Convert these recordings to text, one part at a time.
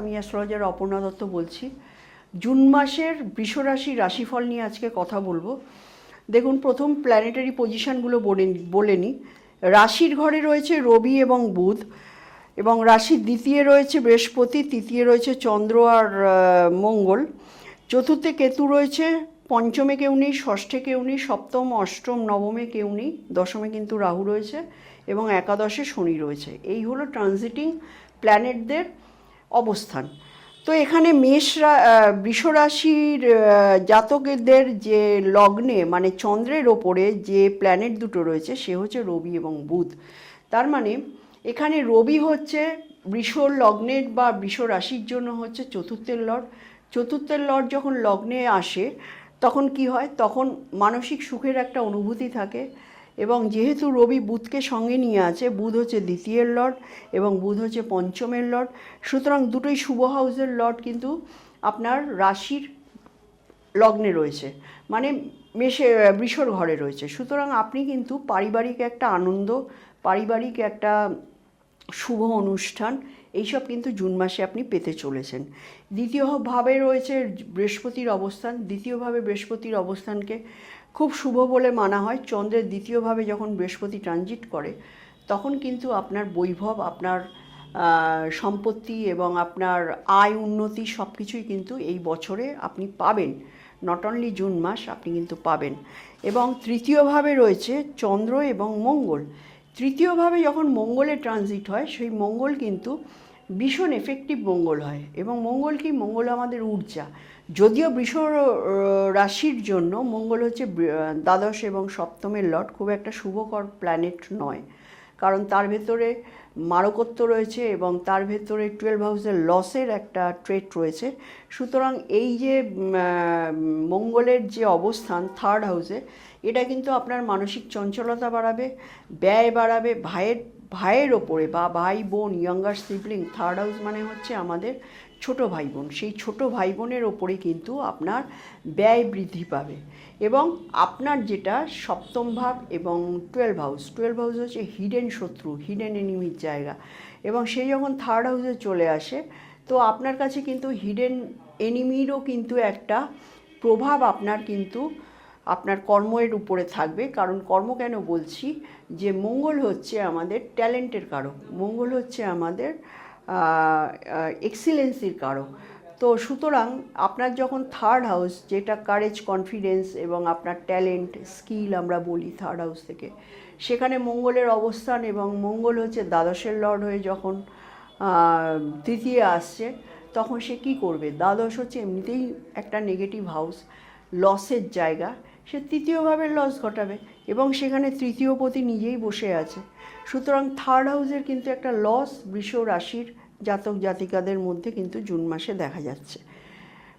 আমি অ্যাস্ট্রোলজার অপর্ণা দত্ত বলছি। জুন মাসের বৃষরাশি রাশিফল নিয়ে আজকে কথা বলব। দেখুন, প্রথম প্ল্যানেটারি পজিশনগুলো বলে বলে নিই রাশির ঘরে রয়েছে রবি এবং বুধ এবং রাশির দ্বিতীয় রয়েছে বৃহস্পতি, তৃতীয় রয়েছে চন্দ্র আর মঙ্গল। চতুর্থে কেতু রয়েছে, পঞ্চমে কেউ নেই, ষষ্ঠে কেউ নেই, সপ্তম, অষ্টম, নবমে কেউ নেই, দশমে কিন্তু রাহু রয়েছে এবং একাদশে শনি রয়েছে। এই হলো ট্রানজিটিং প্ল্যানেটদের অবস্থান। তো এখানে মেষ রা- আহ, বৃষ রাশির জাতকদের যে লগ্নে মানে চন্দ্রের ওপরে যে প্ল্যানেট দুটো রয়েছে সে হচ্ছে রবি এবং বুধ। তার মানে এখানে রবি হচ্ছে বৃষ লগ্নের বা বৃষ রাশির জন্য হচ্ছে চতুর্থের লর্ড। চতুর্থের লর্ড যখন লগ্নে আসে তখন কি হয়? তখন মানসিক সুখের একটা অনুভূতি থাকে। এবং যেহেতু রবি বুধকে সঙ্গে নিয়ে আছে, বুধ হচ্ছে দ্বিতীয়ের লর্ড এবং বুধ হচ্ছে পঞ্চমের লর্ড, সুতরাং দুটোই শুভ হাউসের লর্ড কিন্তু আপনার রাশির লগ্নে রয়েছে মানে মেষে, বৃষর ঘরে রয়েছে। সুতরাং আপনি কিন্তু পারিবারিক একটা আনন্দ, পারিবারিক একটা শুভ অনুষ্ঠান, এইসব কিন্তু জুন মাসে আপনি পেতে চলেছেন। দ্বিতীয়ভাবে রয়েছে বৃহস্পতির অবস্থান দ্বিতীয়ভাবে বৃহস্পতির অবস্থানকে খুব শুভ বলে মানা হয়। চন্দ্রের দ্বিতীয়ভাবে যখন বৃহস্পতি ট্রানজিট করে, তখন কিন্তু আপনার বৈভব, আপনার সম্পত্তি এবং আপনার আয়, উন্নতি সব কিছুই কিন্তু এই বছরে আপনি পাবেন। নট অনলি জুন মাস, আপনি কিন্তু পাবেন। এবং তৃতীয়ভাবে রয়েছে চন্দ্র এবং মঙ্গল। তৃতীয়ভাবে যখন মঙ্গলে ট্রানজিট হয়, সেই মঙ্গল কিন্তু ভীষণ এফেক্টিভ মঙ্গল হয়। এবং মঙ্গল কি? মঙ্গল আমাদের ঊর্জা। যদিও বৃষ রাশির জন্য মঙ্গল হচ্ছে দ্বাদশ এবং সপ্তমের লট খুব একটা শুভকর প্ল্যানেট নয়। কারণ তার ভেতরে মারকত্ব রয়েছে এবং তার ভেতরে টুয়েলভ হাউসের লসের একটা ট্রেট রয়েছে। সুতরাং এই যে মঙ্গলের যে অবস্থান থার্ড হাউসে এটা কিন্তু আপনার মানসিক চঞ্চলতা বাড়াবে, ব্যয় বাড়াবে, ভাইয়ের ভাইয়ের ওপরে বা ভাই বোন ইয়াঙ্গার সিবলিং থার্ড হাউস মানে হচ্ছে আমাদের ছোট ভাই বোন সেই ছোট ভাই বোনের ওপরে কিন্তু আপনার ব্যয় বৃদ্ধি পাবে এবং আপনার যেটা সপ্তম ভাব এবং টুয়েলভ হাউস টুয়েলভ হাউস হচ্ছে হিডেন শত্রু হিডেন এনিমির জায়গা এবং সেই যখন থার্ড হাউসে চলে আসে, তো আপনার কাছে কিন্তু হিডেন এনিমিরও কিন্তু একটা প্রভাব আপনার কিন্তু আপনার কর্মের উপরে থাকবে। কারণ কর্ম কেন বলছি? যে মঙ্গল হচ্ছে আমাদের ট্যালেন্টের কারক, মঙ্গল হচ্ছে আমাদের এক্সিলেন্সির কারক। তো সুতরাং আপনার যখন থার্ড হাউস যেটা কারেজ কনফিডেন্স এবং আপনার ট্যালেন্ট স্কিল আমরা বলি থার্ড হাউস থেকে, সেখানে মঙ্গলের অবস্থান এবং মঙ্গল হচ্ছে দ্বাদশের লর্ড হয়ে যখন তৃতীয় আসছে, তখন সে কি করবে? দ্বাদশ হচ্ছে এমনিতেই একটা নেগেটিভ হাউস লসের জায়গা, সে তৃতীয়ভাবে লস ঘটাবে। এবং সেখানে তৃতীয় পতি নিজেই বসে আছে। সুতরাং থার্ড হাউসের কিন্তু একটা লস বৃষ রাশির জাতক জাতিকাদের মধ্যে কিন্তু জুন মাসে দেখা যাচ্ছে।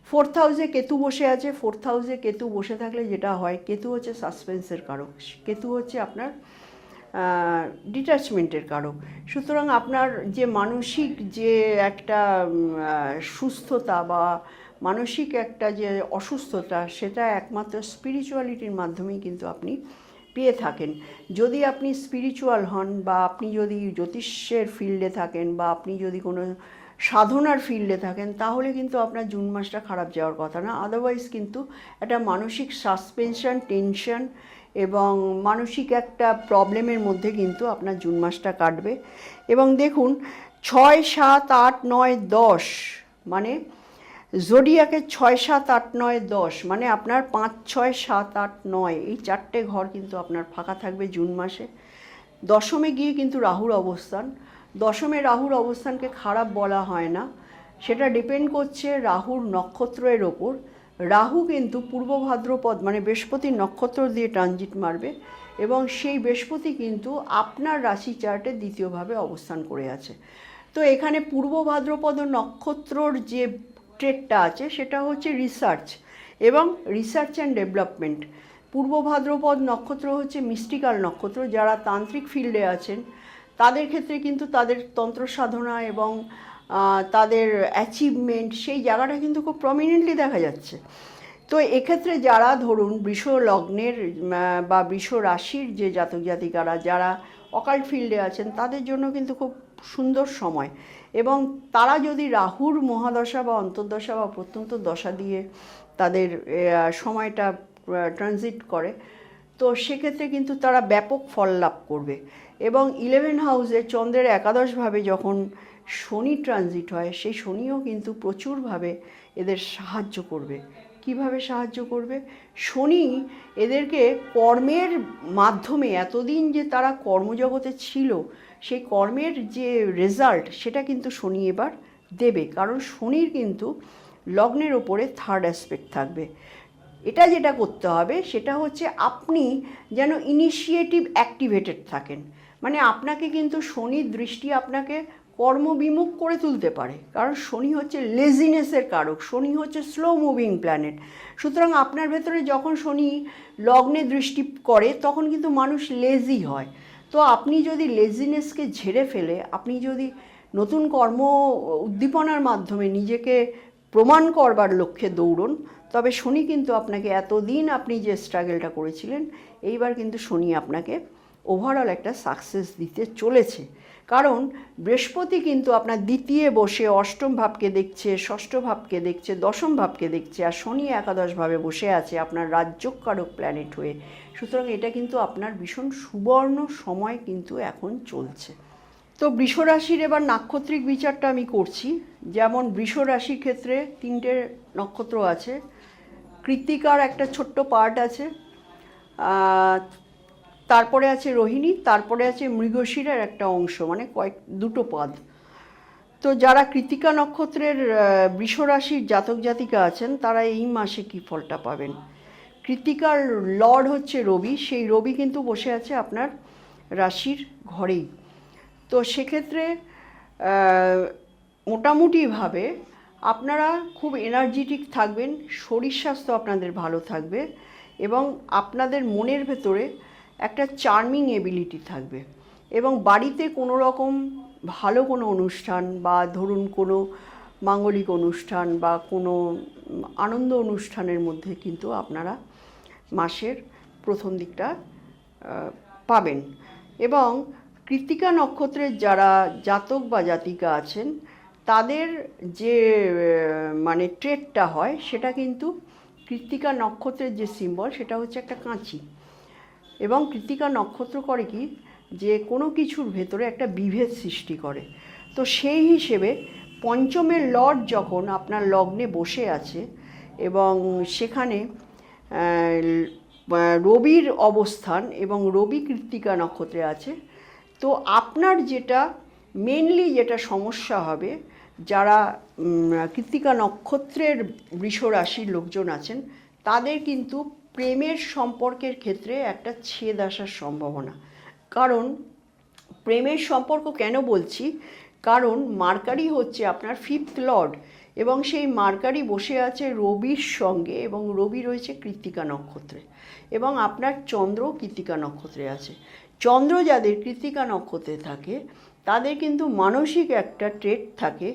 ফোর্থ হাউসে কেতু বসে আছে। ফোর্থ হাউসে কেতু বসে থাকলে যেটা হয়, কেতু হচ্ছে সাসপেন্সের কারক। কেতু হচ্ছে আপনার ডিট্যাচমেন্টের কারক। সুতরাং আপনার যে মানসিক যে একটা সুস্থতা বা মানসিক একটা যে অসুস্থতা, সেটা একমাত্র স্পিরিচুয়ালিটির মাধ্যমেই কিন্তু আপনি পেয়ে থাকেন। যদি আপনি স্পিরিচুয়াল হন বা আপনি যদি জ্যোতিষের ফিল্ডে থাকেন বা আপনি যদি কোনো সাধনার ফিল্ডে থাকেন, তাহলে কিন্তু আপনার জুন মাসটা খারাপ যাওয়ার কথা না। আদারওয়াইজ কিন্তু একটা মানসিক সাসপেনশন টেনশন এবং মানসিক একটা প্রবলেমের মধ্যে কিন্তু আপনার জুন মাসটা কাটবে। এবং দেখুন, ছয়, সাত, আট, নয়, দশ মানে জোডিয়াকে ছয় সাত আট নয় দশ মানে আপনার পাঁচ ছয় সাত আট নয়, এই চারটে ঘর কিন্তু আপনার ফাঁকা থাকবে জুন মাসে। দশমে গিয়ে কিন্তু রাহুর অবস্থান। দশমে রাহুর অবস্থানকে খারাপ বলা হয় না। সেটা ডিপেন্ড করছে রাহুর নক্ষত্রের ওপর। রাহু কিন্তু পূর্ব ভাদ্রপদ মানে বৃহস্পতির নক্ষত্র দিয়ে ট্রানজিট মারবে এবং সেই বৃহস্পতি কিন্তু আপনার রাশি চার্টে দ্বিতীয়ভাবে অবস্থান করে আছে। তো এখানে পূর্ব ভাদ্রপদ নক্ষত্রর যে ট্রেডটা আছে, সেটা হচ্ছে রিসার্চ এবং রিসার্চ অ্যান্ড ডেভেলপমেন্ট পূর্ব ভাদ্রপদ নক্ষত্র হচ্ছে মিস্টিক্যাল নক্ষত্র, যারা তান্ত্রিক ফিল্ডে আছেন, তাদের ক্ষেত্রে কিন্তু তাদের তন্ত্র সাধনা এবং তাদের অ্যাচিভমেন্ট সেই জায়গাটা কিন্তু খুব প্রমিনেন্টলি দেখা যাচ্ছে। তো এক্ষেত্রে যারা ধরুন বৃষ লগ্নের বা বৃষ রাশির যে জাতক জাতিকারা, যারা অকাল্ট ফিল্ডে আছেন, তাদের জন্য কিন্তু খুব সুন্দর সময়। এবং তারা যদি রাহুর মহাদশা বা অন্তর্দশা বা প্রত্যন্ত দশা দিয়ে তাদের সময়টা ট্রানজিট করে, তো সেক্ষেত্রে কিন্তু তারা ব্যাপক ফল লাভ করবে। এবং ইলেভেন হাউসে চন্দ্রের একাদশভাবে যখন শনি ট্রানজিট হয়, সেই শনিও কিন্তু প্রচুরভাবে এদের সাহায্য করবে। কীভাবে সাহায্য করবে? শনি এদেরকে কর্মের মাধ্যমে, এতদিন যে তারা কর্মজগতে ছিল সেই কর্মের যে রেজাল্ট সেটা কিন্তু শনি এবার দেবে। কারণ শনির কিন্তু লগ্নের ওপরে থার্ড অ্যাসপেক্ট থাকবে। এটা যেটা করতে হবে সেটা হচ্ছে আপনি যেন ইনিশিয়েটিভ অ্যাক্টিভেটেড থাকেন। মানে আপনাকে কিন্তু শনির দৃষ্টি আপনাকে কর্মবিমুখ করে তুলতে পারে। কারণ শনি হচ্ছে লেজিনেসের কারক, শনি হচ্ছে স্লো মুভিং প্ল্যানেট সুতরাং আপনার ভেতরে যখন শনি লগ্নে দৃষ্টি করে, তখন কিন্তু মানুষ লেজি হয়। তো আপনি যদি লেজিনেসকে ঝেড়ে ফেলে, আপনি যদি নতুন কর্ম উদ্দীপনার মাধ্যমে নিজেকে প্রমাণ করবার লক্ষ্যে দৌড়ন, তবে শনি কিন্তু আপনাকে এতদিন আপনি যে স্ট্রাগলটা করেছিলেন, এইবার কিন্তু শনি আপনাকে ওভারঅল একটা সাকসেস দিতে চলেছে। কারণ বৃহস্পতি কিন্তু আপনার দ্বিতীয় বসে অষ্টম ভাবকে দেখছে, ষষ্ঠ ভাবকে দেখছে, দশম ভাবকে দেখছে, আর শনি একাদশভাবে বসে আছে আপনার রাজ্যকারক প্ল্যানেট হয়ে। সুতরাং এটা কিন্তু আপনার ভীষণ সুবর্ণ সময় কিন্তু এখন চলছে। তো বৃষ রাশির এবার নাক্ষত্রিক বিচারটা আমি করছি। যেমন বৃষ রাশির ক্ষেত্রে তিনটে নক্ষত্র আছে। কৃত্তিকার একটা ছোট্ট পার্ট আছে। তারপরে আছে রোহিণী তারপরে আছে মৃগশিরার একটা অংশ মানে কয়েক দুটো পদ। তো যারা কৃতিকা নক্ষত্রের আহ, বৃষ রাশির জাতক জাতিকা আছেন তারা এই মাসে কি ফলটা পাবেন? কৃতিকার লর্ড হচ্ছে রবি সেই রবি কিন্তু বসে আছে আপনার রাশির ঘরেই। তো সেক্ষেত্রে মোটামুটিভাবে আপনারা খুব এনার্জেটিক থাকবেন শরীর স্বাস্থ্য আপনাদের ভালো থাকবে এবং আপনাদের মনের ভেতরে একটা চার্মিং এবিলিটি থাকবে। এবং বাড়িতে কোনো রকম ভালো কোনো অনুষ্ঠান বা ধরুন কোনো মাঙ্গলিক অনুষ্ঠান বা কোনো আনন্দ অনুষ্ঠানের মধ্যে কিন্তু আপনারা মাসের প্রথম দিকটা পাবেন। এবং কৃত্তিকা নক্ষত্রের যারা জাতক বা জাতিকা আছেন, তাদের যে মানে ট্রেডটা হয়, সেটা কিন্তু কৃত্তিকা নক্ষত্রের যে সিম্বল সেটা হচ্ছে একটা কাঁচি। এবং কৃত্তিকা নক্ষত্র করে কি? যে কোনো কিছুর ভেতরে একটা বিভেদ সৃষ্টি করে। তো সেই হিসেবে পঞ্চমের লর্ড যখন আপনার লগ্নে বসে আছে এবং সেখানে রবির অবস্থান এবং রবি কৃত্তিকা নক্ষত্রে আছে, তো আপনার যেটা মেনলি যেটা সমস্যা হবে, যারা কৃত্তিকা নক্ষত্রের বৃষ রাশির লোকজন আছেন, তাদের কিন্তু প্রেমের সম্পর্কের ক্ষেত্রে একটা ছেদ আসার সম্ভাবনা। কারণ প্রেমের সম্পর্ক কেন বলছি? কারণ মার্কারি হচ্ছে আপনার ফিফথ লর্ড এবং সেই মার্কারি বসে আছে রবির সঙ্গে এবং রবি রয়েছে কৃত্তিকা নক্ষত্রে এবং আপনার চন্দ্র কৃত্তিকা নক্ষত্রে আছে। চন্দ্র যাদের কৃত্তিকা নক্ষত্রে থাকে তাদের কিন্তু মানসিক একটা ট্রেট থাকে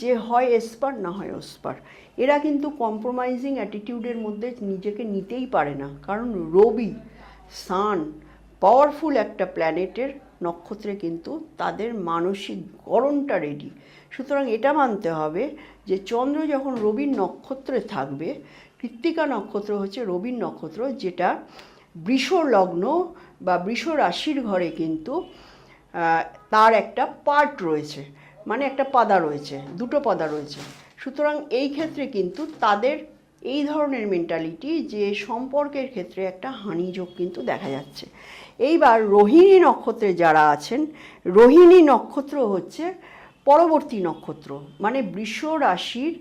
যে হয় এসপার, না হয় ওসপার। এরা কিন্তু কম্প্রোমাইজিং অ্যাটিটিউডের মধ্যে নিজেকে নিতেই পারে না। কারণ রবি সান পাওয়ারফুল একটা প্ল্যানেটের নক্ষত্রে কিন্তু তাদের মানসিক গড়নটা রেডি সুতরাং এটা মানতে হবে যে চন্দ্র যখন রবির নক্ষত্রে থাকবে, কৃত্তিকা নক্ষত্র হচ্ছে রবির নক্ষত্র, যেটা বৃষ লগ্ন বা বৃষ রাশির ঘরে কিন্তু তার একটা পার্ট রয়েছে মানে একটা পাদা রয়েছে, দুটো পাদা রয়েছে। সুতরাং এই ক্ষেত্রে কিন্তু তাদের এই ধরনের মেন্টালিটি যে সম্পর্কের ক্ষেত্রে একটা হানিযোগ কিন্তু দেখা যাচ্ছে। এইবার রোহিণী নক্ষত্রে যারা আছেন, রোহিণী নক্ষত্র হচ্ছে পরবর্তী নক্ষত্র মানে বৃষ রাশির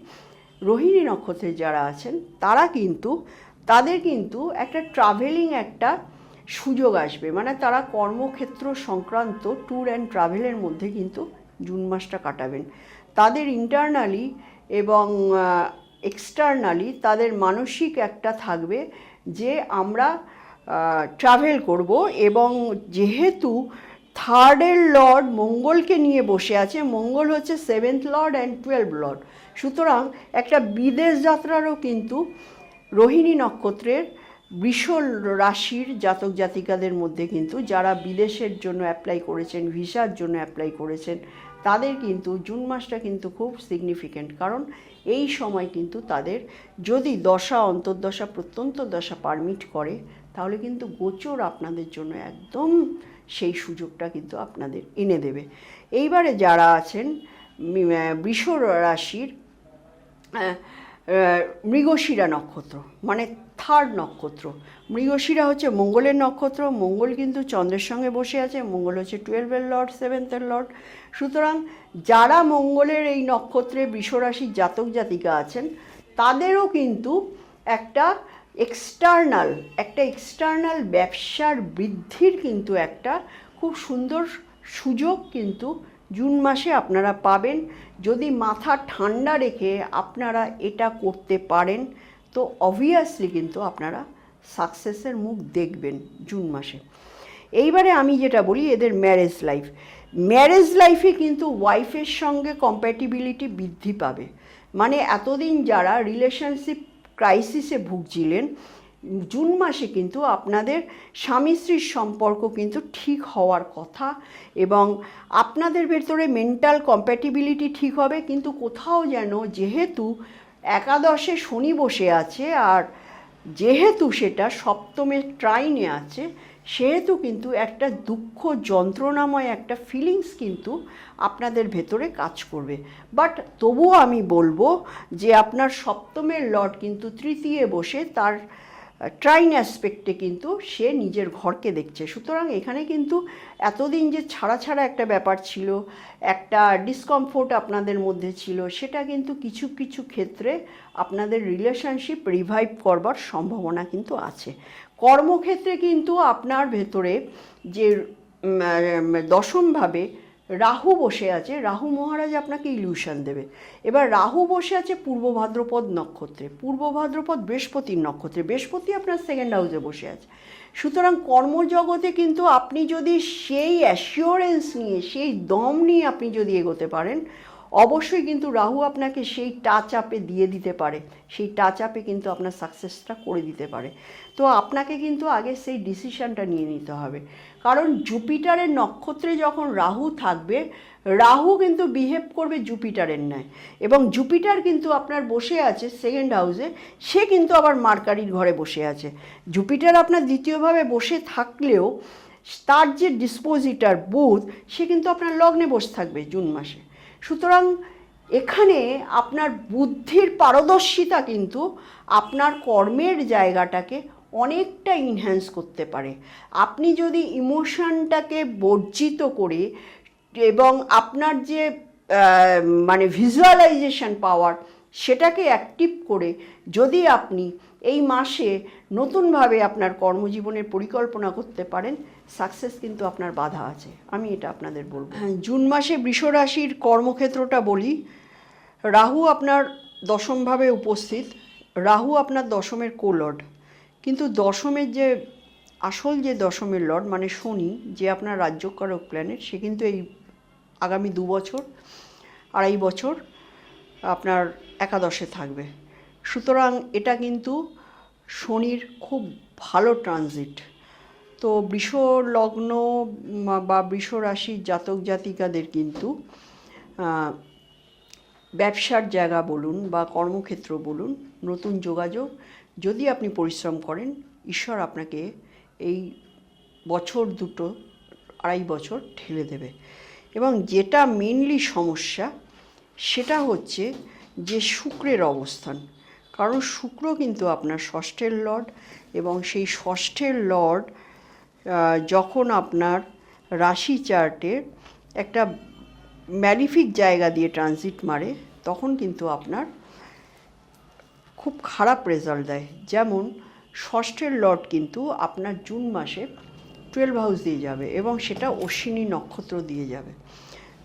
রোহিণী নক্ষত্রে যারা আছেন, তারা কিন্তু, তাদের কিন্তু একটা ট্রাভেলিং একটা সুযোগ আসবে। মানে তারা কর্মক্ষেত্র সংক্রান্ত ট্যুর অ্যান্ড ট্রাভেলের মধ্যে কিন্তু জুন মাসটা কাটাবেন। তাদের ইন্টারনালি এবং এক্সটার্নালি তাদের মানসিক একটা থাকবে যে আমরা ট্রাভেল করব এবং যেহেতু থার্ডের লর্ড মঙ্গলকে নিয়ে বসে আছে, মঙ্গল হচ্ছে seventh lord and twelve lord সুতরাং একটা বিদেশ যাত্রারও কিন্তু রোহিণী নক্ষত্রের বৃষ রাশির জাতক জাতিকাদের মধ্যে কিন্তু যারা বিদেশের জন্য অ্যাপ্লাই করেছেন, ভিসার জন্য অ্যাপ্লাই করেছেন, তাদের কিন্তু জুন মাসটা কিন্তু খুব সিগনিফিক্যান্ট কারণ এই সময় কিন্তু তাদের যদি দশা, অন্তর্দশা, প্রত্যন্ত দশা পারমিট করে, তাহলে কিন্তু গোচর আপনাদের জন্য একদম সেই সুযোগটা কিন্তু আপনাদের এনে দেবে। এইবারে যারা আছেন বৃষ রাশির মৃগশিরা নক্ষত্র মানে থার্ড নক্ষত্র। মৃগশিরা হচ্ছে মঙ্গলের নক্ষত্র, মঙ্গল কিন্তু চন্দ্রের সঙ্গে বসে আছে, মঙ্গল হচ্ছে টুয়েলভের লর্ড সেভেন্থের লর্ড সুতরাং যারা মঙ্গলের এই নক্ষত্রে বৃষরাশির জাতক জাতিকা আছেন, তাদেরও কিন্তু একটা এক্সটার্নাল একটা এক্সটার্নাল ব্যবসার বৃদ্ধির কিন্তু একটা খুব সুন্দর সুযোগ কিন্তু জুন মাসে আপনারা পাবেন। যদি মাথা ঠান্ডা রেখে আপনারা এটা করতে পারেন তো অবভিয়াসলি কিন্তু আপনারা সাকসেসের মুখ দেখবেন জুন মাসে। এইবারে আমি যেটা বলি, এদের ম্যারেজ লাইফ ম্যারেজ লাইফে কিন্তু ওয়াইফের সঙ্গে কম্প্যাটিবিলিটি বৃদ্ধি পাবে। মানে এতদিন যারা রিলেশনশিপ ক্রাইসিসে ভুগছিলেন, জুন মাসে কিন্তু আপনাদের স্বামী স্ত্রীর সম্পর্ক কিন্তু ঠিক হওয়ার কথা এবং আপনাদের ভেতরে মেন্টাল কম্প্যাটিবিলিটি ঠিক হবে, কিন্তু কোথাও যেন যেহেতু একাদশে শনি বসে আছে আর যেহেতু সেটা সপ্তমের ট্রাইনে আছে, সেহেতু কিন্তু একটা দুঃখ যন্ত্রণাময় একটা ফিলিংস কিন্তু আপনাদের ভেতরে কাজ করবে। বাট তবুও আমি বলব যে আপনার সপ্তমের লর্ড কিন্তু তৃতীয় বসে, তার ট্রাইন অ্যাসপেক্টে কিন্তু সে নিজের ঘরকে দেখছে। সুতরাং এখানে কিন্তু এতদিন যে ছাড়া ছাড়া একটা ব্যাপার ছিল, একটা ডিসকমফোর্ট আপনাদের মধ্যে ছিল, সেটা কিন্তু কিছু কিছু ক্ষেত্রে আপনাদের রিলেশনশিপ রিভাইভ করবার সম্ভাবনা কিন্তু আছে। কর্মক্ষেত্রে কিন্তু আপনার ভেতরে যে দশমভাবে রাহু বসে আছে, রাহু মহারাজ আপনাকে ইলিউশন দেবে। এবার রাহু বসে আছে পূর্ব ভাদ্রপদ নক্ষত্রে, পূর্ব ভাদ্রপদ বৃহস্পতির নক্ষত্রে, বৃহস্পতি আপনার সেকেন্ড হাউসে বসে আছে। সুতরাং কর্মজগতে কিন্তু আপনি যদি সেই অ্যাসিওরেন্স নিয়ে, সেই দম নিয়ে আপনি যদি এগোতে পারেন অবশ্যই কিন্তু রাহু আপনাকে সেই টাচ আপে দিয়ে দিতে পারে। সেই টাচ আপে কিন্তু আপনার সাকসেসটা করে দিতে পারে। তো আপনাকে কিন্তু আগে সেই ডিসিশানটা নিয়ে নিতে হবে। কারণ জুপিটারের নক্ষত্রে যখন রাহু থাকবে, রাহু কিন্তু বিহেভ করবে জুপিটারের ন্যায়। এবং জুপিটার কিন্তু আপনার বসে আছে সেকেন্ড হাউসে সে কিন্তু আবার মার্কারির ঘরে বসে আছে। জুপিটার আপনার দ্বিতীয়ভাবে বসে থাকলেও, তার যে ডিসপোজিটার বুধ সে কিন্তু আপনার লগ্নে বসে থাকবে জুন মাসে। সুতরাং এখানে আপনার বুদ্ধির পারদর্শিতা কিন্তু আপনার কর্মের জায়গাটাকে অনেকটা ইনহ্যান্স করতে পারে। আপনি যদি ইমোশনটাকে বর্জিত করে এবং আপনার যে মানে ভিজুয়ালাইজেশন পাওয়ার সেটাকে অ্যাক্টিভ করে যদি আপনি এই মাসে নতুনভাবে আপনার কর্মজীবনের পরিকল্পনা করতে পারেন সাকসেস কিন্তু আপনার বাধা আছে। আমি এটা আপনাদের বলব। হ্যাঁ জুন মাসে বৃষরাশির কর্মক্ষেত্রটা বলি। রাহু আপনার দশমভাবে উপস্থিত। রাহু আপনার দশমের কোলর্ড কিন্তু দশমের যে, আসল যে দশমের লর্ড মানে শনি, যে আপনার রাজ্যকারক প্ল্যানেট সে কিন্তু এই আগামী দু বছর, আড়াই বছর আপনার একাদশে থাকবে। সুতরাং এটা কিন্তু শনির খুব ভালো ট্রানজিট তো বৃষ লগ্ন বা বৃষ রাশির জাতক জাতিকাদের কিন্তু ব্যবসার জায়গা বলুন বা কর্মক্ষেত্র বলুন, নতুন যোগাযোগ, যদি আপনি পরিশ্রম করেন, ঈশ্বর আপনাকে এই বছর দুটো, আড়াই বছর ঠেলে দেবে। এবং যেটা মেনলি সমস্যা, সেটা হচ্ছে যে শুক্রের অবস্থান। কারণ শুক্র কিন্তু আপনার ষষ্ঠের লর্ড এবং সেই ষষ্ঠের লর্ড যখন আপনার রাশি চার্টে একটা ম্যালিফিক জায়গা দিয়ে ট্রানজিট মারে, তখন কিন্তু আপনার খুব খারাপ রেজাল্ট দেয়। যেমন, ষষ্ঠের লট কিন্তু আপনার জুন মাসে টুয়েলভ হাউস দিয়ে যাবে এবং সেটা অশ্বিনী নক্ষত্র দিয়ে যাবে।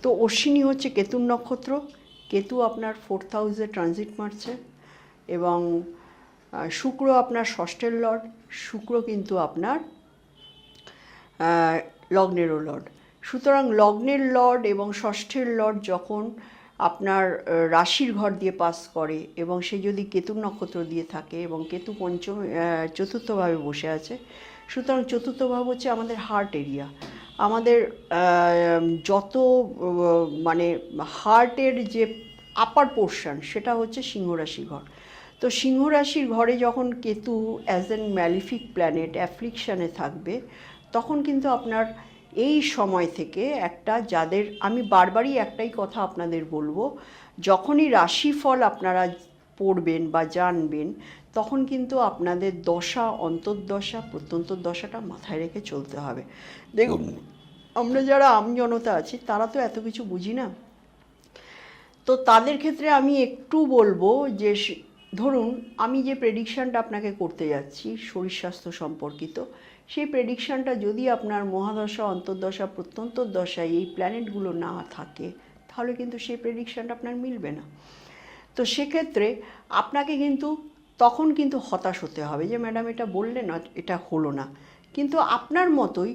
তো অশ্বিনী হচ্ছে কেতুর নক্ষত্র। কেতু আপনার ফোর্থ হাউসে ট্রানজিট মারছে এবং শুক্র আপনার ষষ্ঠের লর্ড শুক্র কিন্তু আপনার লগ্নেরও লর্ড। সুতরাং লগ্নের লর্ড এবং ষষ্ঠের লর্ড যখন আপনার রাশির ঘর দিয়ে পাস করে এবং সে যদি কেতু নক্ষত্র দিয়ে থাকে এবং কেতু পঞ্চম চতুর্থভাবে বসে আছে, সুতরাং চতুর্থ ভাব হচ্ছে আমাদের হার্ট এরিয়া আমাদের যত মানে হার্টের যে আপার পোর্শন সেটা হচ্ছে সিংহ রাশি ঘর। তো সিংহরাশির ঘরে যখন Ketu as an malefic planet অ্যাফ্লিকশানে থাকবে তখন কিন্তু আপনার এই সময় থেকে একটা যাদের আমি বারবারই একটাই কথা আপনাদের বলব যখনই রাশিফল আপনারা পড়বেন বা জানবেন তখন কিন্তু আপনাদের দশা অন্তর্দশা প্রত্যন্তর্দশাটা মাথায় রেখে চলতে হবে। দেখুন আমরা যারা আমজনতা আছি তারা তো এত কিছু বুঝি না। তো তাদের ক্ষেত্রে আমি একটু বলব যে ধরুন আমি যে প্রেডিকশানটা আপনাকে করতে যাচ্ছি শরীর স্বাস্থ্য সম্পর্কিত সেই প্রেডিকশানটা যদি আপনার মহাদশা, অন্তর্দশা প্রত্যন্তর দশায় এই প্ল্যানেটগুলো না থাকে, তাহলে কিন্তু সেই প্রেডিকশানটা আপনার মিলবে না। তো সেক্ষেত্রে আপনাকে কিন্তু তখন কিন্তু হতাশ হতে হবে যে, ম্যাডাম, এটা বললেন না, এটা হলো না। কিন্তু আপনার মতোই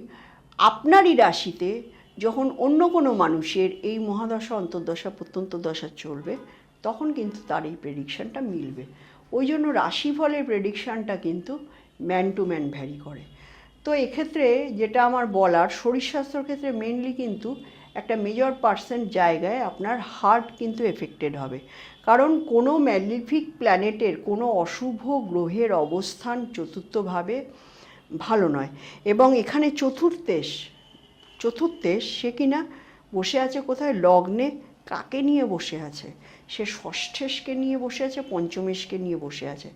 আপনারই রাশিতে যখন অন্য কোনো মানুষের এই মহাদশা, অন্তর্দশা প্রত্যন্ত দশা চলবে, তখন কিন্তু তার এই প্রেডিকশানটা মিলবে। ওই জন্য রাশিফলের প্রেডিকশানটা কিন্তু ম্যান টু ম্যান ভ্যারি করে। তো এক্ষেত্রে যেটা আমার বলার, শরীর স্বাস্থ্যর ক্ষেত্রে মেনলি কিন্তু একটা মেজর পার্সেন্ট জায়গায় আপনার হার্ট কিন্তু এফেক্টেড হবে। কারণ কোনো ম্যালিফিক প্ল্যানেটের কোনো অশুভ গ্রহের অবস্থান চতুর্থভাবে ভালো নয়। এবং এখানে চতুর্থেশ চতুর্থেশ সে কিনা বসে আছে কোথায়? লগ্নে কাকে নিয়ে বসে আছে? সে ষষ্ঠেশকে নিয়ে বসে আছে, পঞ্চমেশকে নিয়ে বসে আছে।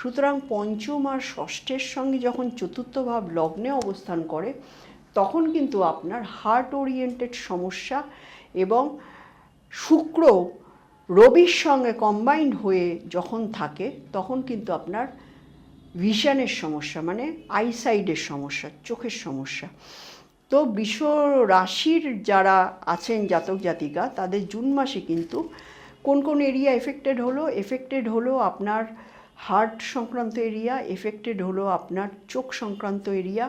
সুতরাং পঞ্চম আর ষষ্ঠের সঙ্গে যখন চতুর্থ ভাব লগ্নে অবস্থান করে, তখন কিন্তু আপনার হার্ট ওরিয়েন্টেড সমস্যা এবং শুক্র রবির সঙ্গে কম্বাইন্ড হয়ে যখন থাকে, তখন কিন্তু আপনার ভিশনের সমস্যা মানে আইসাইডের সমস্যা, চোখের সমস্যা। তো বিশ্ব রাশির যারা আছেন জাতক জাতিকা, তাদের জুন মাসে কিন্তু কোন কোন এরিয়া এফেক্টেড হলো? এফেক্টেড হলো আপনার হার্ট সংক্রান্ত এরিয়া, এফেক্টেড হলো আপনার চোখ সংক্রান্ত এরিয়া,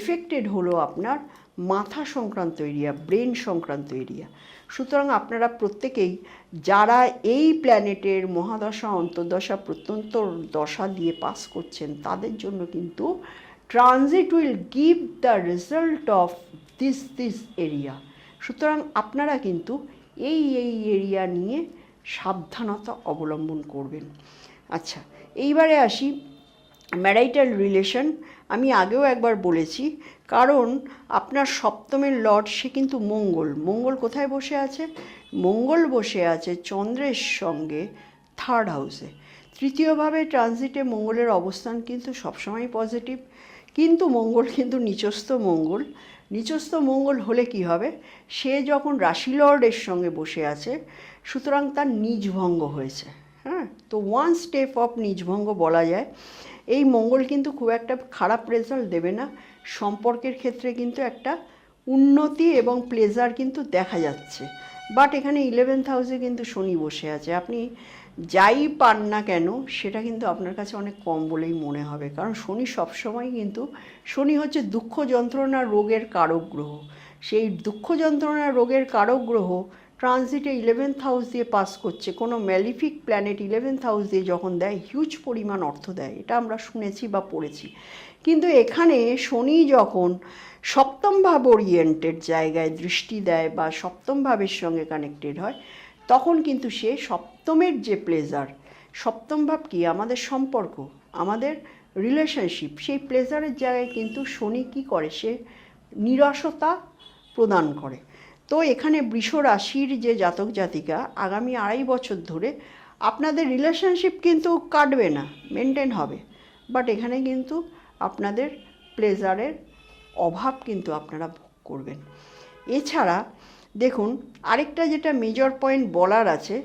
এফেক্টেড হলো আপনার মাথা সংক্রান্ত এরিয়া, ব্রেন সংক্রান্ত এরিয়া। সুতরাং আপনারা প্রত্যেকেই যারা এই প্ল্যানেটের মহাদশা, অন্তর্দশা প্রত্যন্ত দশা দিয়ে পাস করছেন, তাদের জন্য কিন্তু transit will give the result of this this area. সুতরাং আপনারা কিন্তু এই এই এরিয়া নিয়ে সাবধানতা অবলম্বন করবেন। আচ্ছা এইবারে আসি ম্যারাইটাল রিলেশন। আমি আগেও একবার বলেছি, কারণ আপনার সপ্তমের লর্ড সে কিন্তু মঙ্গল। মঙ্গল কোথায় বসে আছে? মঙ্গল বসে আছে চন্দ্রের সঙ্গে থার্ড হাউসে তৃতীয়ভাবে ট্রানজিটে মঙ্গলের অবস্থান কিন্তু সবসময় পজিটিভ কিন্তু মঙ্গল কিন্তু নিচস্থ মঙ্গল। নিচস্থ মঙ্গল হলে কি হবে? সে যখন রাশি লর্ডের সঙ্গে বসে আছে, সুতরাং তার নিজভঙ্গ হয়েছে। হ্যাঁ তো ওয়ান স্টেপ অফ নিজভঙ্গ বলা যায়। এই মঙ্গল কিন্তু খুব একটা খারাপ রেজাল্ট দেবে না। সম্পর্কের ক্ষেত্রে কিন্তু একটা উন্নতি এবং প্লেজার কিন্তু দেখা যাচ্ছে। বাট এখানে ইলেভেন্থ হাউসে কিন্তু শনি বসে আছে। আপনি যাই পান না কেন, সেটা কিন্তু আপনার কাছে অনেক কম বলেই মনে হবে। কারণ শনি সবসময় কিন্তু, শনি হচ্ছে দুঃখ যন্ত্রণা রোগের কারক গ্রহ। সেই দুঃখ যন্ত্রণা রোগের কারক গ্রহ ট্রানজিটে ইলেভেন্থ হাউস দিয়ে পাস করছে। কোনো ম্যালিফিক প্ল্যানেট ইলেভেন্থ হাউস দিয়ে যখন দেয় হিউজ পরিমাণ অর্থ দেয়। এটা আমরা শুনেছি বা পড়েছি। কিন্তু এখানে শনি যখন সপ্তম ভাব ওরিয়েন্টেড জায়গায় দৃষ্টি দেয় বা সপ্তম ভাবের সঙ্গে কানেক্টেড হয়, তখন কিন্তু সে সপ্তমের যে প্লেজার সপ্তম ভাব কি? আমাদের সম্পর্ক, আমাদের রিলেশনশিপ সেই প্লেজারের জায়গায় কিন্তু শনি কী করে? সে নিরসতা প্রদান করে। তো এখানে বৃষ রাশির যে জাতক জাতিকা, আগামী আড়াই বছর ধরে আপনাদের রিলেশনশিপ কিন্তু কাটবে না মেনটেন হবে। বাট এখানে কিন্তু আপনাদের প্লেজারের অভাব কিন্তু আপনারা ভোগ করবেন। এছাড়া দেখুন, আরেকটা যেটা মেজর পয়েন্ট বলার আছে,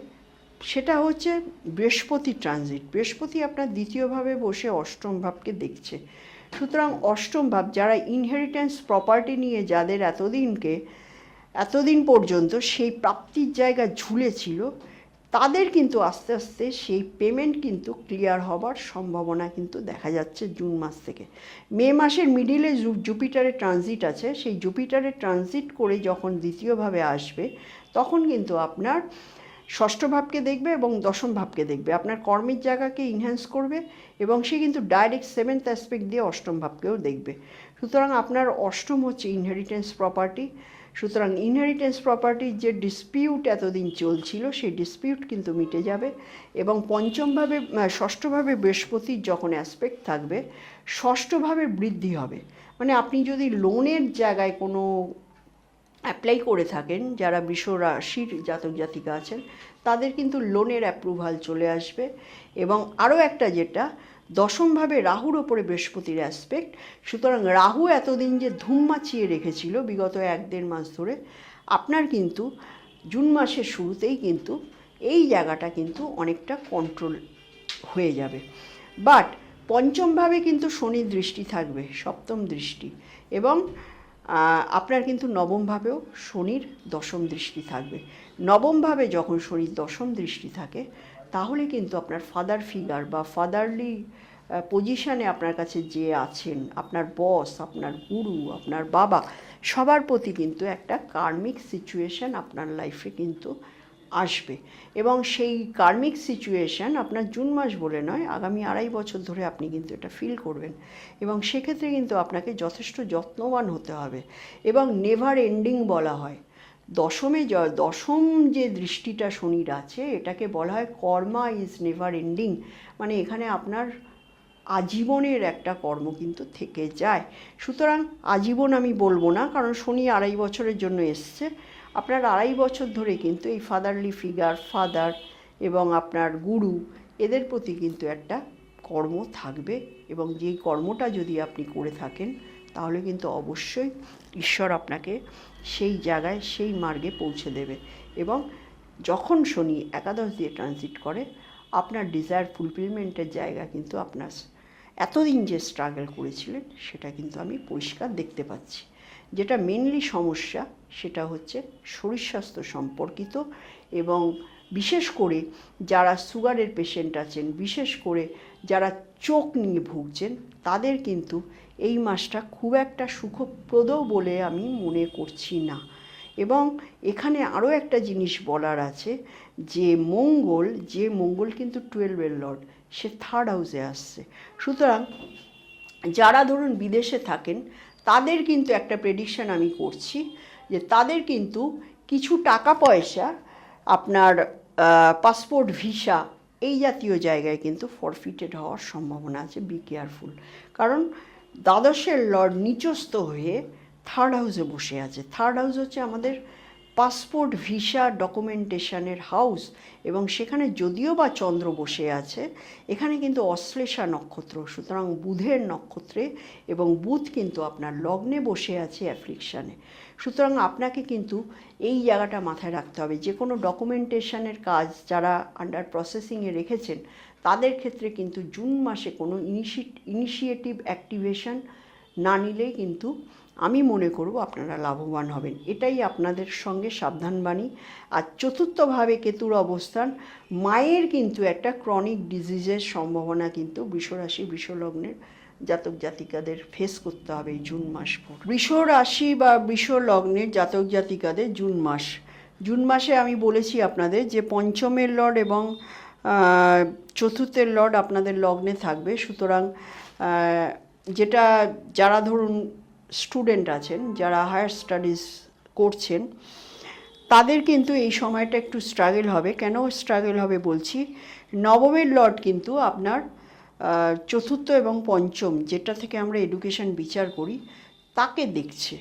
সেটা হচ্ছে বৃহস্পতি ট্রানজিট বৃহস্পতি আপনার দ্বিতীয়ভাবে বসে অষ্টম ভাবকে দেখছে। সুতরাং অষ্টম ভাব, যারা ইনহেরিটেন্স প্রপার্টি নিয়ে, যাদের এতদিনকে এতদিন পর্যন্ত সেই প্রাপ্তির জায়গা ঝুলেছিল, তাদের কিন্তু আস্তে আস্তে সেই পেমেন্ট কিন্তু ক্লিয়ার হবার সম্ভাবনা কিন্তু দেখা যাচ্ছে জুন মাস থেকে। মে মাসের মিডিলে জুপিটারের ট্রানজিট আছে, সেই জুপিটারের ট্রানজিট করে যখন দ্বিতীয়ভাবে আসবে, তখন কিন্তু আপনার ষষ্ঠ ভাবকে দেখবে এবং দশম ভাবকে দেখবে। আপনার কর্মের জায়গাকে ইনহ্যান্স করবে এবং সে কিন্তু ডাইরেক্ট সেভেন্থ অ্যাসপেক্ট দিয়ে অষ্টম ভাবকেও দেখবে। সুতরাং আপনার অষ্টম হচ্ছে ইনহেরিটেন্স প্রপার্টি সুতরাং ইনহেরিটেন্স প্রপার্টির যে ডিসপিউট এতদিন চলছিল, সেই ডিসপিউট কিন্তু মিটে যাবে এবং পঞ্চমভাবে ষষ্ঠভাবে বৃহস্পতির যখন অ্যাসপেক্ট থাকবে, ষষ্ঠভাবে বৃদ্ধি হবে। মানে আপনি যদি লোনের জায়গায় কোনো অ্যাপ্লাই করে থাকেন, যারা বৃষ রাশির জাতক জাতিকা আছেন, তাদের কিন্তু লোনের অ্যাপ্রুভাল চলে আসবে। এবং আরও একটা যেটা দশমভাবে রাহুর ওপরে বৃহস্পতির অ্যাসপেক্ট সুতরাং রাহু এতদিন যে ধুম মাচিয়ে রেখেছিল বিগত এক দেড় মাস ধরে, আপনার কিন্তু জুন মাসের শুরুতেই কিন্তু এই জায়গাটা কিন্তু অনেকটা কন্ট্রোল হয়ে যাবে। বাট পঞ্চমভাবে কিন্তু শনির দৃষ্টি থাকবে, সপ্তম দৃষ্টি। এবং আপনার কিন্তু নবমভাবেও শনির দশম দৃষ্টি থাকবে। নবমভাবে যখন শনির দশম দৃষ্টি থাকে তাহলে কিন্তু আপনার ফাদার ফিগার বা ফাদারলি পজিশানে আপনার কাছে যে আছেন, আপনার বস আপনার গুরু আপনার বাবা, সবার প্রতি কিন্তু একটা কার্মিক সিচুয়েশন আপনার লাইফে কিন্তু আসবে। এবং সেই কার্মিক সিচুয়েশন আপনার জুন মাস বলে নয়, আগামী আড়াই বছর ধরে আপনি কিন্তু এটা ফিল করবেন। এবং সেক্ষেত্রে কিন্তু আপনাকে যথেষ্ট যত্নবান হতে হবে। এবং নেভার এন্ডিং বলা হয়। দশমে দশম যে দৃষ্টিটা শনির আছে, এটাকে বলা হয় কর্মা ইজ নেভার এন্ডিং। মানে এখানে আপনার আজীবনের একটা কর্ম কিন্তু থেকে যায়। সুতরাং আজীবন আমি বলব না, কারণ শনি আড়াই বছরের জন্য এসছে। আপনার আড়াই বছর ধরে কিন্তু এই ফাদারলি ফিগার ফাদার এবং আপনার গুরু, এদের প্রতি কিন্তু একটা কর্ম থাকবে এবং যেই কর্মটা যদি আপনি করে থাকেন, তাহলে কিন্তু অবশ্যই ঈশ্বর আপনাকে সেই জায়গায়, সেই মার্গে পৌঁছে দেবে এবং যখন শনি একাদশ দিয়ে ট্রানজিট করে, আপনার ডিজায়ার ফুলফিলমেন্টের জায়গা কিন্তু আপনার এতদিন যে স্ট্রাগল করেছিলেন, সেটা কিন্তু আমি পরিষ্কার দেখতে পাচ্ছি। যেটা মেনলি সমস্যা, সেটা হচ্ছে শরীর স্বাস্থ্য সম্পর্কিত এবং বিশেষ করে যারা সুগারের পেশেন্ট আছেন, বিশেষ করে যারা চোখ নিয়ে ভুগছেন, তাদের কিন্তু এই মাসটা খুব একটা সুখপ্রদ বলে আমি মনে করছি না। এবং এখানে আরও একটা জিনিস বলার আছে যে মঙ্গল যে মঙ্গল কিন্তু টুয়েলভের লর্ড সে থার্ড হাউসে আসছে। সুতরাং যারা ধরুন বিদেশে থাকেন, তাদের কিন্তু একটা প্রেডিকশন আমি করছি যে তাদের কিন্তু কিছু টাকা পয়সা, আপনার পাসপোর্ট ভিসা এই জাতীয় জায়গায় কিন্তু ফরফিটেড হওয়ার সম্ভাবনা আছে বি কেয়ারফুল কারণ দ্বাদশের লর্ড নিচস্থ হয়ে থার্ড হাউসে বসে আছে। থার্ড হাউস হচ্ছে আমাদের পাসপোর্ট ভিসা ডকুমেন্টেশনের হাউস এবং সেখানে যদিও বা চন্দ্র বসে আছে, এখানে কিন্তু অশ্লেষা নক্ষত্র, সুতরাং বুধের নক্ষত্রে এবং বুধ কিন্তু আপনার লগ্নে বসে আছে অ্যাফ্লিকশানে সুতরাং আপনাকে কিন্তু এই জায়গাটা মাথায় রাখতে হবে। যে কোনো ডকুমেন্টেশনের কাজ যারা আন্ডার প্রসেসিংয়ে রেখেছেন তাদের ক্ষেত্রে কিন্তু জুন মাসে কোনো ইনিশি ইনিশিয়েটিভ অ্যাক্টিভেশন না নিলেই কিন্তু আমি মনে করব আপনারা লাভবান হবেন। এটাই আপনাদের সঙ্গে সাবধানবাণী। আর চতুর্থভাবে কেতুর অবস্থান, মায়ের কিন্তু একটা ক্রনিক ডিজিজের সম্ভাবনা কিন্তু বৃষরাশি, বৃষলগ্নের জাতক জাতিকাদের ফেস করতে হবে জুন মাস পর। বৃষ রাশি বা বৃষ লগ্নের জাতক জাতিকাদের জুন মাস। জুন মাসে আমি বলেছি আপনাদের যে পঞ্চমের লর্ড এবং চতুর্থের লর্ড আপনাদের লগ্নে থাকবে। সুতরাং যেটা যারা ধরুন স্টুডেন্ট আছেন, যারা হায়ার স্টাডিজ করছেন, তাদের কিন্তু এই সময়টা একটু স্ট্রাগল হবে। কেন স্ট্রাগল হবে বলছি, নবমের লর্ড কিন্তু আপনার চতুর্থ এবং পঞ্চম যেটা থেকে আমরা এডুকেশন বিচার করি, তাকে দেখছে।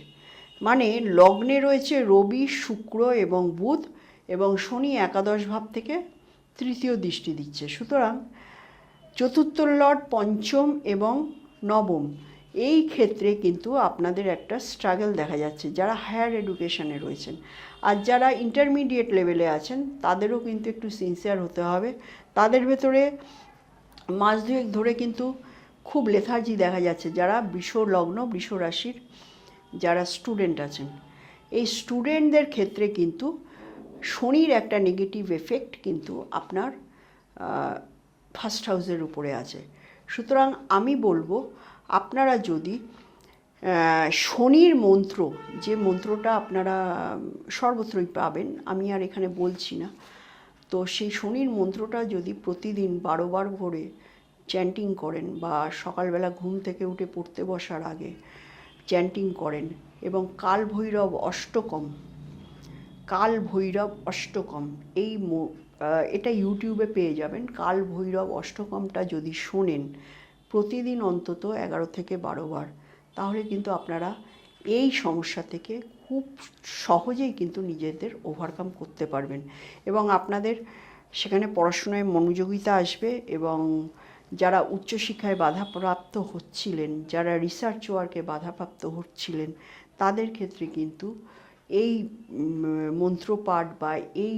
মানে লগ্নে রয়েছে রবি, শুক্র এবং বুধ এবং শনি একাদশ ভাব থেকে তৃতীয় দৃষ্টি দিচ্ছে। সুতরাং চতুর্থ লর্ড পঞ্চম এবং নবম, এই ক্ষেত্রে কিন্তু আপনাদের একটা স্ট্রাগল দেখা যাচ্ছে, যারা হায়ার এডুকেশনে রয়েছেন। আর যারা ইন্টারমিডিয়েট লেভেলে আছেন, তাদেরও কিন্তু একটু সিনসিয়ার হতে হবে। তাদের ভেতরে মাস দুয়েক ধরে কিন্তু খুব লেথার্জি দেখা যাচ্ছে, যারা বৃষ লগ্ন বৃষ রাশির যারা স্টুডেন্ট আছেন। এই স্টুডেন্টদের ক্ষেত্রে কিন্তু শনির একটা নেগেটিভ এফেক্ট কিন্তু আপনার ফার্স্ট হাউসের উপরে আছে। সুতরাং আমি বলব, আপনারা যদি শনির মন্ত্র, যে মন্ত্রটা আপনারা সর্বত্রই পাবেন, আমি আর এখানে বলছি না, তো সেই শনির মন্ত্রটা যদি প্রতিদিন বারো বার করে চ্যান্টিং করেন বা সকালবেলা ঘুম থেকে উঠে পড়তে বসার আগে চ্যান্টিং করেন এবং কাল ভৈরব অষ্টকম কাল ভৈরব অষ্টকম। এই এটা ইউটিউবে পেয়ে যাবেন। কাল ভৈরব অষ্টকমটা যদি শোনেন, প্রতিদিন অন্তত এগারো থেকে বারো বার, তাহলে কিন্তু আপনারা এই সমস্যা থেকে খুব সহজেই কিন্তু নিজেদের ওভারকাম করতে পারবেন। এবং আপনাদের সেখানে পড়াশোনায় মনোযোগিতা আসবে এবং যারা উচ্চশিক্ষায় বাধাপ্রাপ্ত হচ্ছিলেন, যারা রিসার্চ ওয়ার্কে বাধাপ্রাপ্ত হচ্ছিলেন, তাদের ক্ষেত্রে কিন্তু এই মন্ত্রপাঠ বা এই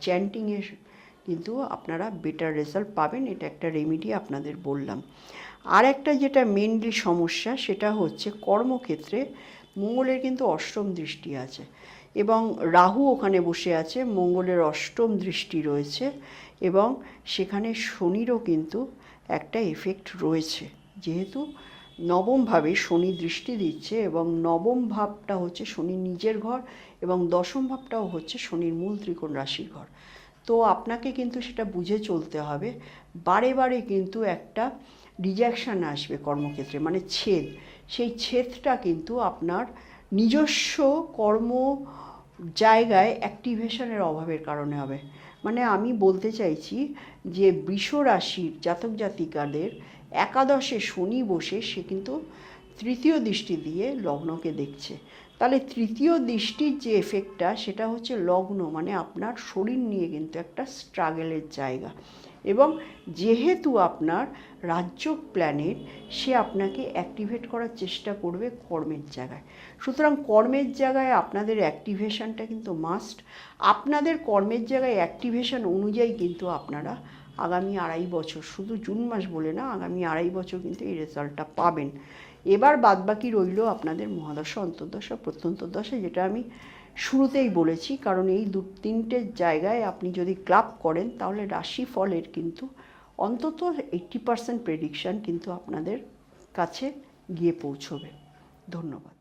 চ্যান্টিংয়ের কিন্তু আপনারা বেটার রেজাল্ট পাবেন। এটা একটা রেমিডি আপনাদের বললাম। আর একটা যেটা মেনলি সমস্যা, সেটা হচ্ছে কর্মক্ষেত্রে মঙ্গলের কিন্তু অষ্টম দৃষ্টি আছে এবং রাহু ওখানে বসে আছে, মঙ্গলের অষ্টম দৃষ্টি রয়েছে এবং সেখানে শনিরও কিন্তু একটা এফেক্ট রয়েছে। যেহেতু নবম ভাবে শনি দৃষ্টি দিচ্ছে এবং নবম ভাবটা হচ্ছে শনির নিজের ঘর এবং দশম ভাবটাও হচ্ছে শনির মূল ত্রিকোণ রাশির ঘর। তো আপনাকে কিন্তু সেটা বুঝে চলতে হবে। বারে বারে কিন্তু একটা রিজেকশন আসবে কর্মক্ষেত্রে মানে ছেদ। সেই ছেদটা কিন্তু আপনার নিজস্ব কর্ম জায়গায় অ্যাক্টিভেশনের অভাবের কারণে হবে। মানে আমি বলতে চাইছি যে বৃষ রাশির জাতক জাতিকাদের একাদশে শনি বসে সে কিন্তু তৃতীয় দৃষ্টি দিয়ে লগ্নকে দেখছে। তাহলে তৃতীয় দৃষ্টির যে এফেক্টটা সেটা হচ্ছে লগ্ন মানে আপনার শরীর নিয়ে কিন্তু একটা স্ট্রাগেলের জায়গা। এবং যেহেতু আপনার রাজ্য প্ল্যানেট সে আপনাকে অ্যাক্টিভেট করার চেষ্টা করবে কর্মের জায়গায়। সুতরাং কর্মের জায়গায় আপনাদের অ্যাক্টিভেশনটা কিন্তু মাস্ট আপনাদের কর্মের জায়গায় অ্যাক্টিভেশন অনুযায়ী কিন্তু আপনারা আগামী আড়াই বছর, শুধু জুন মাস বলে না, আগামী আড়াই বছর কিন্তু এই রেজাল্টটা পাবেন। এবার বাদবাকি রইল আপনাদের মহাদশা, অন্তর্দশা, প্রত্যন্তদশা, যেটা আমি শুরুতেই বলেছি, কারণ এই দু, তিনটে জায়গায় আপনি যদি ক্লাব করেন, তাহলে রাশি ফলের কিন্তু অন্তত এইট্টি পার্সেন্ট প্রেডিকশান কিন্তু আপনাদের কাছে গিয়ে পৌঁছবে। ধন্যবাদ।